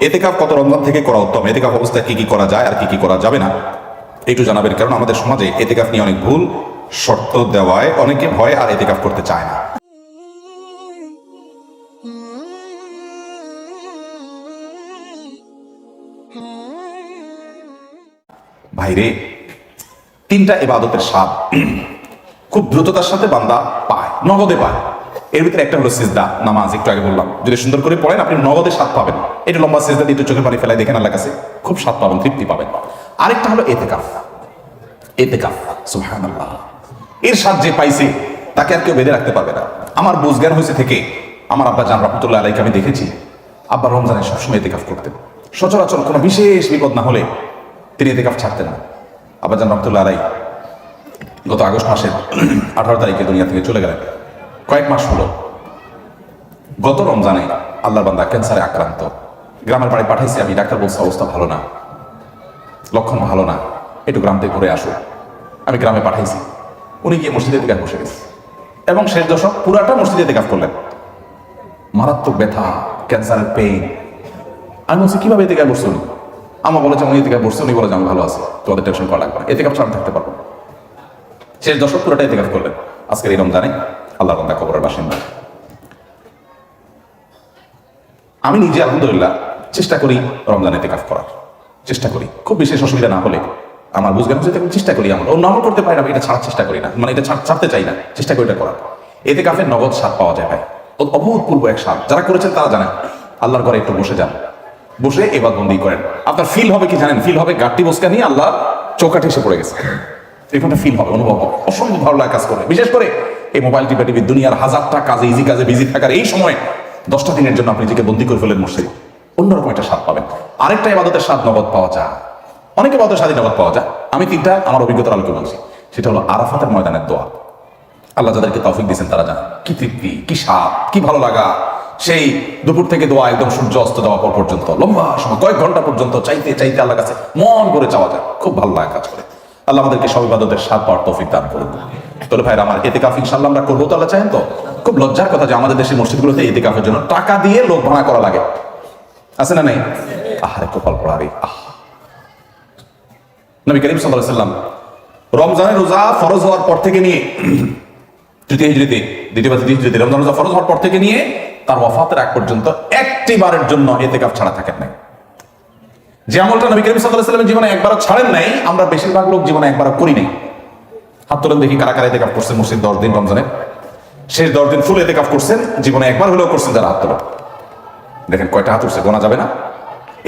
এতেকাফ কত রমজান থেকে করা উত্তম? এতেকাফ অবস্থায় কি কি করা যায় আর কি কি করা যাবে না? একটু জানাবেন, কারণ আমাদের সমাজে এতে এতেকাফ নিয়ে অনেক ভুল, শর্ত দেওয়ায় অনেকে ভয় আর এতে এতেকাফ করতে চায় না। ভাইরে, তিনটা এবাদতের স্বাদ খুব দ্রুততার সাথে বান্দা পায়, নগদে পায়। এর ভিতরে একটা হলো সিজদা, নামাজ, একটু আগে বললাম। যদি সুন্দর করে পড়েন, আপনি নগদে স্বাদ পাবেন। এটা লম্বা সিজদা দিয়ে একটু চোখের পানি ফেলায় দেখেন আল্লাহ কাছে, খুব স্বাদ পাবেন, তৃপ্তি পাবেন। আরেকটা হলো এতেকাফ। এতেকাফ, সুবহানাল্লাহ। এর স্বাদ যে পাইছে, তাকে আর কেউ বেঁধে রাখতে পারবে না। আমার বুঝজ্ঞান হয়েছে থেকে, আমার আব্বা জান রহমতুল্লাহ আলাইকে আমি দেখেছি, আব্বা রমজানে সবসময় এতেকাফ করতেন। সচরাচর কোনো বিশেষ বিপদ না হলে তিনি এতেকাফ ছাড়তেন না। আব্বা জান রহমতুল্লাহ আলাই গত আগস্ট মাসের আঠারো তারিখে দুনিয়া থেকে চলে গেলেন। কয়েক মাস হলো। গত রমজানে আল্লাহর বান্দা ক্যান্সারে আক্রান্ত। গ্রামের বাড়ি পাঠাইছি আমি, ডাক্তার বলছে অবস্থা ভালো না। লক্ষণ ভালো না। একটু গ্রাম থেকে ঘুরে আসো। আমি গ্রামে পাঠাইছি। উনি গিয়ে মসজিদে দিকে বসে গেছে। এবং শেষ দশক পুরাটা মসজিদে দিকে করলেন। মারাত্মক ব্যথা, ক্যান্সারের পেইন আমি বলছি, কীভাবে গায়ে বসছে? উনি আমার বলেছে, উনি গায়ে বসছে। উনি বলে যে আমি ভালো আছি। তোমাদের টেনশন করা লাগবে এতে কাপ ছাড়া থাকতে পারব। শেষ দশক পুরোটা এতে করলেন। আজকের এই রমজানে আল্লাহ রমদা কবরের বাসিন্দা। আমি নিজে আলহামদুলিল্লাহ চেষ্টা করি রমজানে এতেকাফ করার। চেষ্টা করি। খুব বিশেষ অসুবিধা না হলে আমার হচ্ছে তখন চেষ্টা করি আমরা অন্য আমল করতে পারি না এটা ছাড়ার চেষ্টা করি না। মানে এটা ছাড়তে চাই না। চেষ্টা করি এটা করার। এতে কাফের নগদ স্বাদ পাওয়া যায় ভাই। অভূতপূর্ব এক স্বাদ। যারা করেছেন তারা জানেন। আল্লাহর ঘরে একটু বসে যান। বসে এবার বন্দি করেন। আপনার ফিল হবে কি জানেন? ফিল হবে গাঠটি বসকা নিয়ে আল্লাহ চৌকাঠে এসে পড়ে গেছে। এরকমটা ফিল হবে, অনুভব হবে। অসম্ভব ভালো কাজ করবে বিশেষ করে এই মোবাইল টিপা টিভি দুনিয়ার হাজারটা কাজে ইজি কাজে বিজি থাকার এই সময় দশটা দিনের জন্য আপনি নিজেকে বন্দি করে ফেলেন মসজিদে। অন্যরকম একটা স্বাদ পাবেন। আরেকটা ইবাদতের স্বাদ নগদ পাওয়া যায়। অনেক ইবাদতের স্বাদই নগদ পাওয়া যায়। আমি তিনটা আমার অভিজ্ঞতার আলোকে বলছি। সেটা হলো আরাফাতের ময়দানের দোয়া। আল্লাহ যাদেরকে তৌফিক দিয়েছেন তারা জানেন কি তৃপ্তি, কি স্বাদ, কি ভালো লাগা। সেই দুপুর থেকে দোয়া একদম সূর্য অস্ত যাওয়া পর পর্যন্ত, লম্বা সময়, কয়েক ঘণ্টা পর্যন্ত চাইতে চাইতে আল্লাহ কাছে মন করে চাওয়া যায়। খুব ভালো লাগা কাজ করে। আল্লাহ আমাদেরকে সব ইবাদতের স্বাদ পাওয়ার তৌফিক দান করুন। তোলে ভাইরা, আমার এতে কাফ ইনশাল্লাহ আমরা করব। তো আল্লাহ চাহেন তো? খুব লজ্জার কথা যে আমাদের দেশের মসজিদগুলোতে এতে কাফের জন্য টাকা দিয়ে লোক ভাড়া করা লাগে। আছে না নেই? আহারে, কপাল পড়ারে আহ। নবী করিম আলাইহি সাল্লাম রমজানের রোজা ফরজ হওয়ার পর থেকে নিয়ে তৃতীয় হিজড়িতে, দ্বিতীয় বা তৃতীয় হিজড়িতে রমজান রোজা ফরজ হওয়ার পর থেকে নিয়ে তার ওয়াফাতের আগ পর্যন্ত একটি বারের জন্য এতেকাফ ছাড়া থাকেন নাই। যে আমলটা নবী করিম আলাইহি সাল্লামের জীবনে একবারও ছাড়েন নাই, আমরা বেশিরভাগ লোক জীবনে একবারও করি নাই। হাত তোলেন দেখি কারা কারা এতেকাফ করছেন মসজিদ দশ দিন রমজানে। শেষ দশ দিন ফুল এতেকাফ করছেন, জীবনে একবার হলেও করছেন যারা হাত তোলেন। দেখেন কয়টা হাত উঠছে, গোনা যাবে না।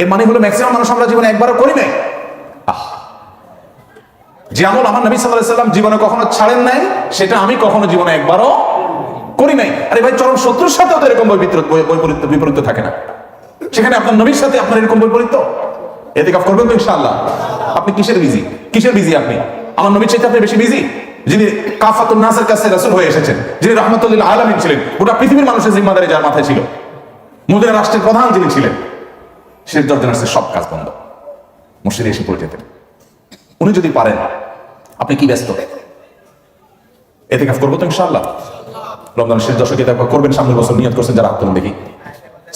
এর মানে হলো ম্যাক্সিমাম মানুষ আমরা জীবনে একবারও করি নাই। যে আমল আমার নবী আলাইহি সাল্লাম জীবনে কখনো ছাড়েন নাই, সেটা আমি কখনো জীবনে একবারও করি নাই। আরে ভাই, চরম শত্রুর সাথেও তো এরকম বৈপরীত্য বিপরীত থাকে না। সেখানে আপনার নবীর সাথে আপনার এরকম বৈপরীত্য? এতে কাপ করবেন তো ইনশাআল্লাহ। আপনি কিসের বিজি কিসের বিজি আপনি? আমার নবীর চাইতে আপনি বেশি বিজি যিনি কাফাতুন নাসের কাছে রাসূল হয়ে এসেছেন, যিনি রহমতুল্লাহ আলামিন ছিলেন, গোটা পৃথিবীর মানুষের জিম্মাদারি যার মাথায় ছিল। মুদের রাষ্ট্রের প্রধান যিনি ছিলেন, শেষ দশজন আসছে সব কাজ বন্ধ। মসজিদে এসে পড়ে যেতেন। উনি যদি পারেন, আপনি কি ব্যস্ত? এতে কাজ করব তো ইনশাআল্লাহ। রমজান শেষ দশকে দেখো করবেন, সামনের বছর নিয়ত করছেন যারা আত্মন দেখি।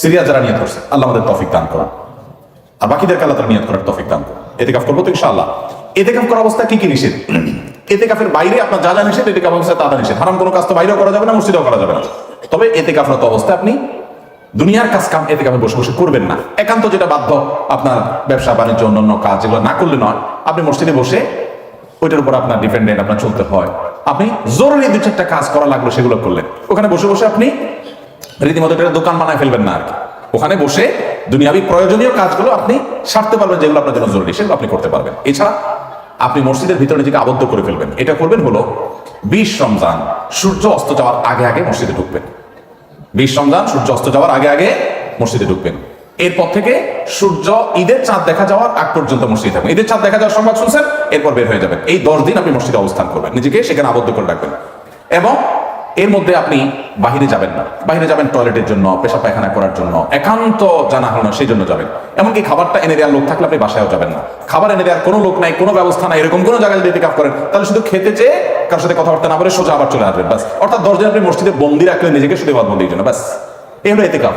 সিরিয়া যারা নিয়ত করছে, আল্লাহ আমাদের তফিক দান করুন। আর বাকিদের কাল্লা তারা নিয়ত করার তফিক দান করুন। এতে কাজ করব তো ইনশাআল্লাহ। এতে কাজ করা অবস্থা কি কি নিষেধ? এতে কাফের বাইরে আপনার যা যা নিষেধ এতে কাপ অবস্থা তা নিষেধ। হারাম কোনো কাজ তো বাইরেও করা যাবে না, মসজিদেও করা যাবে না। তবে এতে কাফরত অবস্থা আপনি দুনিয়ার কাজ কাম এতে কামে বসে বসে করবেন না। একান্ত যেটা বাধ্য আপনার ব্যবসা, বাণিজ্য, অন্যান্য কাজ যেগুলো না করলে নয়। আপনি মসজিদে বসে ওইটার উপর আপনার ডিপেন্ডেন্ট আপনার চলতে হয়। আপনি জরুরি দু চারটা কাজ করা লাগল সেগুলো করলেন। ওখানে বসে বসে আপনি রীতিমতো একটা দোকান বানায় ফেলবেন না আর কি। ওখানে বসে দুনিয়াবি প্রয়োজনীয় কাজগুলো আপনি সারতে পারবেন যেগুলো আপনার জন্য জরুরি, সেগুলো আপনি করতে পারবেন। এছাড়া আপনি মসজিদের ভিতরে নিজেকে আবদ্ধ করে ফেলবেন। এটা করবেন হলো বিশ রমজান, সূর্য অস্ত যাওয়ার আগে আগে মসজিদে ঢুকবেন। বিশ রমজান, সূর্য অস্ত যাওয়ার আগে আগে মসজিদে ঢুকবেন। এরপর থেকে সূর্য ঈদের চাঁদ দেখা যাওয়ার আগ পর্যন্ত মসজিদে থাকবেন। ঈদের চাঁদ দেখা যাওয়ার সংবাদ শুনছেন, এরপর বের হয়ে যাবেন। এই দশ দিন আপনি মসজিদে অবস্থান করবেন। নিজেকে সেখানে আবদ্ধ করে রাখবেন। এবং এর মধ্যে আপনি বাহিরে যাবেন না। বাহিরে যাবেন টয়লেটের জন্য পেশা পায়খানা করার জন্য। একান্ত জানা হলো না, সেই জন্য যাবেন এমনকি খাবারটা এনে দেওয়ার লোক থাকলে আপনি বাসায়ও যাবেন না। খাবার এনে দেওয়ার কোনো লোক নাই, কোনো ব্যবস্থা নাই, এরকম কোনো জায়গায় যদি কাপ করেন, তাহলে শুধু খেতে চেয়ে কার সাথে কথাবার্তা না বলে সোজা আবার চলে আসবেন বাস অর্থাৎ দশ দিন আপনি মসজিদে বন্দি রাখলেন নিজেকে শুধু বাদ বন্দির জন্য, ব্যাস। এই হলো এতে কাপ